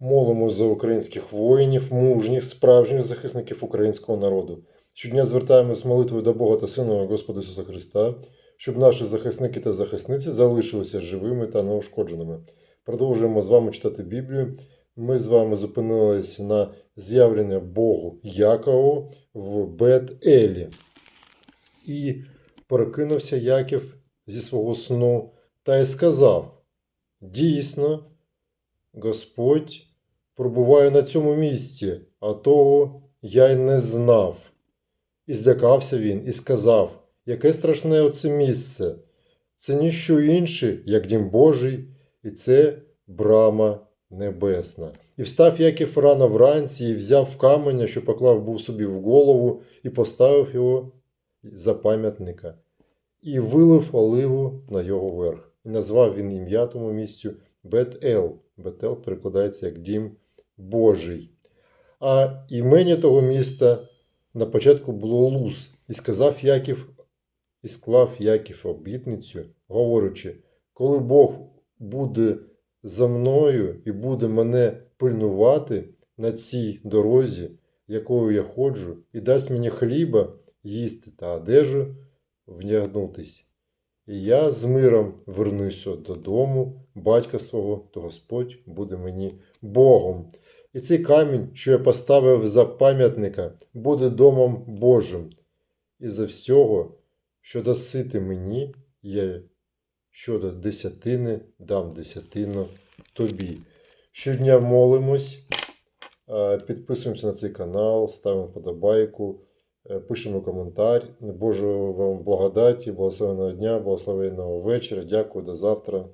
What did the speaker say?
Молимо за українських воїнів, мужніх, справжніх захисників українського народу. Щодня звертаємось з молитвою до Бога та Сина Господа Ісуса Христа, щоб наші захисники та захисниці залишилися живими та неушкодженими. Продовжуємо з вами читати Біблію. Ми з вами зупинилися на з'явлення Богу Якову в Бет-Елі. І прокинувся Яків зі свого сну та й сказав: Дійсно, Господь пробуває на цьому місці, а того я й не знав. І злякався він і сказав, яке страшне оце місце. Це ніщо інше, як дім Божий, і це брама небесна. І встав Яків рано вранці і взяв каменя, що поклав був собі в голову, і поставив його за пам'ятника, і вилив оливу на його верх. І назвав він ім'я тому місцю Бет-Ел. Бет-Ел перекладається як дім Божий. А імені того міста на початку було Луз, і сказав Яків, і склав Яків обітницю, говорячи, коли Бог буде за мною і буде мене пильнувати на цій дорозі, якою я ходжу, і дасть мені хліба їсти та одежу вдягнутись. І я з миром вернуся додому, батька свого, то Господь буде мені Богом. І цей камінь, що я поставив за пам'ятника, буде домом Божим. І за всього, що дасити мені, я щодо десятини дам десятину тобі. Щодня молимось, підписуємося на цей канал, ставимо подобайку, е, пишемо коментар. Божого вам благодаті, благословеного дня, благословеного вечора. Дякую, до завтра.